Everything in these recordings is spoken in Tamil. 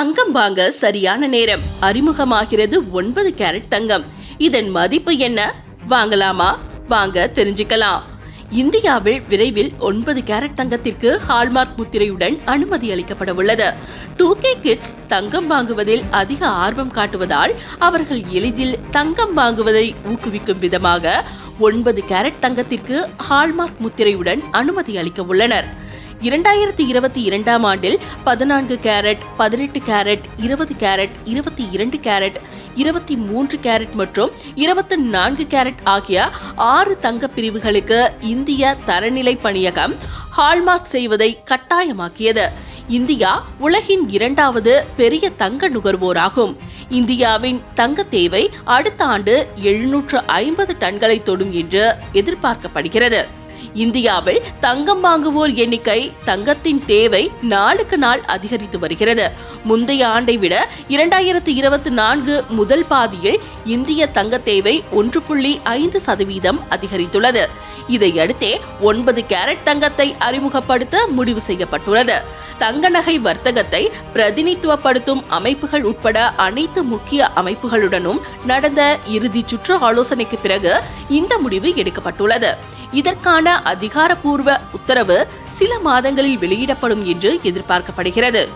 தங்கம் வாங்க சரியான நேரம். அறிமுகமாகிறது ஒன்பது கேரட் தங்கம். இதன் மதிப்பு என்ன? வாங்கலாமா? வாங்க தெரிஞ்சுக்கலாம். இந்தியாவில் விரைவில் ஒன்பது கேரட் தங்கத்திற்கு ஹால்மார்க் முத்திரையுடன் அனுமதி அளிக்கப்பட உள்ளது. டூ கே கிட்ஸ் தங்கம் வாங்குவதில் அதிக ஆர்வம் காட்டுவதால் அவர்கள் எளிதில் தங்கம் வாங்குவதை ஊக்குவிக்கும் விதமாக ஒன்பது கேரட் தங்கத்திற்கு ஹால்மார்க் முத்திரையுடன் அனுமதி அளிக்க உள்ளனர். இரண்டாயிரத்தி இருபத்தி இரண்டாம் ஆண்டில் பதினான்கு கேரட் பதினெட்டு கேரட் இருபது கேரட் இருபத்தி இரண்டு கேரட் இருபத்தி மூன்று கேரட் மற்றும் இருபத்தி நான்கு கேரட் ஆகிய ஆறு தங்க பிரிவுகளுக்கு இந்திய தரநிலை பணியகம் ஹால்மார்க் செய்வதை கட்டாயமாக்கியது. இந்தியா உலகின் இரண்டாவது பெரிய தங்க நுகர்வோராகும். இந்தியாவின் தங்க தேவை அடுத்த ஆண்டு எழுநூற்று ஐம்பது டன்களை தொடும் என்று எதிர்பார்க்கப்படுகிறது. இந்தியாவில் தங்கம் வாங்குவோர் எண்ணிக்கை தங்கத்தின் தேவை நாளுக்கு நாள் அதிகரித்து வருகிறது. முந்தைய ஆண்டை விட இரண்டாயிரத்தி இருபத்தி நான்கு முதல் பாதியில் இந்திய தங்க தேவை ஒன்று புள்ளி ஐந்து சதவீதம் அதிகரித்துள்ளது. இதையடுத்தே ஒன்பது கேரட் தங்கத்தை அறிமுகப்படுத்த முடிவு செய்யப்பட்டுள்ளது. தங்க நகை வர்த்தகத்தை பிரதிநிதித்துவப்படுத்தும் அமைப்புகள் உட்பட அனைத்து முக்கிய அமைப்புகளுடனும் நடந்த இறுதி சுற்று ஆலோசனைக்கு பிறகு இந்த முடிவு எடுக்கப்பட்டுள்ளது. இதற்கான அதிகாரப்பூர்வ உத்தரவு சில மாதங்களில் வெளியிடப்படும் என்று எதிர்பார்க்கப்படுகிறது.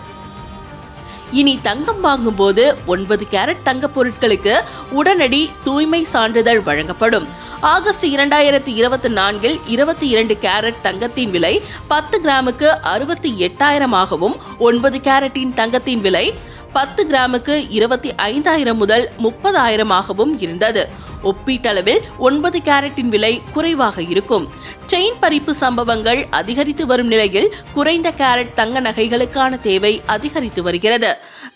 இனி தங்கம் வாங்கும்போது ஒன்பது கேரட் தங்க பொருட்களுக்கு உடனடி தூய்மை சான்றிதழ் வழங்கப்படும். ஆகஸ்ட் இரண்டாயிரத்தி இருபத்தி நான்கில் இருபத்தி இரண்டு கேரட் தங்கத்தின் விலை பத்து கிராமுக்கு அறுபத்தி எட்டாயிரமாகவும் ஒன்பது கேரட்டின் தங்கத்தின் விலை பத்து கிராமுக்கு இருபத்தி ஐந்தாயிரம் முதல் முப்பதாயிரமாகவும் இருந்தது. ஒப்பீட்டளவில் ஒன்பது கேரட்டின் விலை குறைவாக இருக்கும். செயின் பறிப்பு சம்பவங்கள் அதிகரித்து வரும் நிலையில் குறைந்த கேரட் தங்க நகைகளுக்கான தேவை அதிகரித்து வருகிறது.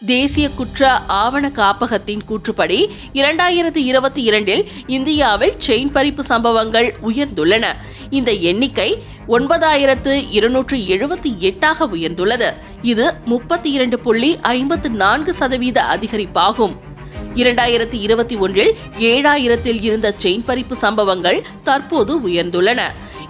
தேசிய குற்ற ஆவண காப்பகத்தின் கூற்றுப்படி இரண்டாயிரத்தி இருபத்தி இரண்டில் இந்தியாவில் செயின் பறிப்பு சம்பவங்கள் உயர்ந்துள்ளன. இந்த எண்ணிக்கை ஒன்பதாயிரத்து இருநூற்று எழுபத்தி எட்டாக உயர்ந்துள்ளது. இது முப்பத்தி இரண்டு புள்ளி ஐம்பத்து நான்கு சதவீத அதிகரிப்பாகும். இரண்டாயிரத்தி இருபத்தி ஒன்றில் ஏழாயிரத்தில் இருந்த செயின் பறிப்பு சம்பவங்கள் தற்போது உயர்ந்துள்ளன.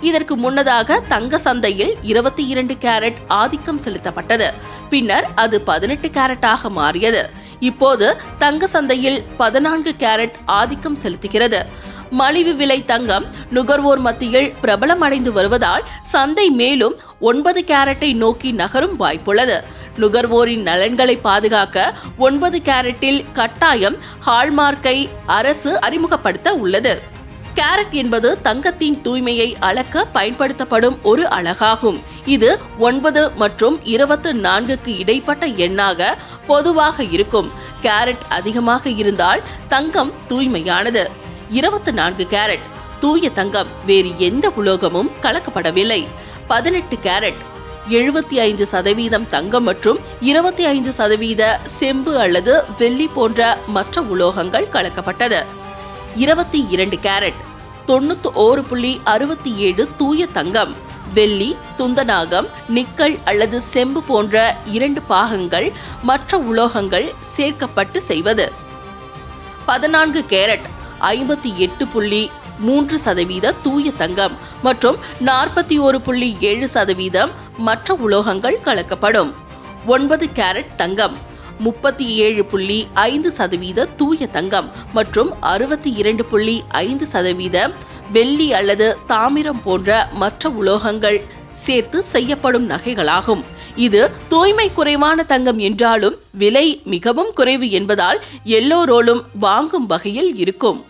இதற்கு முன்னதாக தங்க சந்தையில் இருபத்தி இரண்டு கேரட் ஆதிக்கம் செலுத்தப்பட்டது. பின்னர் அது பதினெட்டு கேரட்டாக மாறியது. இப்போது தங்க சந்தையில் பதினான்கு கேரட் ஆதிக்கம் செலுத்துகிறது. மலிவு விலை தங்கம் நுகர்வோர் மத்தியில் பிரபலமடைந்து வருவதால் சந்தை மேலும் ஒன்பது கேரட்டை நோக்கி நகரும் வாய்ப்புள்ளது. நுகர்வோரின் நலன்களை பாதுகாக்க ஒன்பது கேரட்டில் கட்டாயம் ஹால்மார்க்கை அரசு அறிமுகப்படுத்த உள்ளது. கேரட் என்பது தங்கத்தின் தூய்மையை அளக்க பயன்படுத்தப்படும் ஒரு அழகாகும். இது ஒன்பது மற்றும் இருபத்து நான்குக்கு இடைப்பட்ட எண்ணாக பொதுவாக இருக்கும். கேரட் அதிகமாக இருந்தால் தங்கம் தூய்மையானது. இருபத்து நான்கு கேரட். தூய தங்கம் வேறு எந்த உலோகமும் கலக்கப்படவில்லை. பதினெட்டு கேரட். எழுபத்தி ஐந்து சதவீதம் தங்கம் மற்றும் இருபத்தி ஐந்து சதவீத செம்பு அல்லது வெள்ளி போன்ற மற்ற உலோகங்கள் கலக்கப்பட்டது. இருபத்தி இரண்டு கேரட். தொண்ணூத்தி ஓரு புள்ளி அறுபத்தி ஏழு தூய தங்கம் வெள்ளி துந்தநாகம் நிக்கல் அல்லது செம்பு போன்ற இரண்டு பாகங்கள் மற்ற உலோகங்கள் சேர்க்கப்பட்டு செய்வது. பதினான்கு கேரட். ஐம்பத்தி எட்டு புள்ளி மூன்று சதவீத தூய தங்கம் மற்றும் நாற்பத்தி ஒரு புள்ளி ஏழு சதவீதம் மற்ற உலோகங்கள் கலக்கப்படும். ஒன்பது கேரட் தங்கம் முப்பத்தி ஏழு புள்ளி ஐந்து சதவீத தூய தங்கம் மற்றும் அறுபத்தி இரண்டு புள்ளி ஐந்து சதவீத வெள்ளி அல்லது தாமிரம் போன்ற மற்ற உலோகங்கள் சேர்த்து செய்யப்படும் நகைகளாகும். இது தூய்மை குறைவான தங்கம் என்றாலும் விலை மிகவும் குறைவு என்பதால் எல்லோரோலும் வாங்கும் வகையில் இருக்கும்.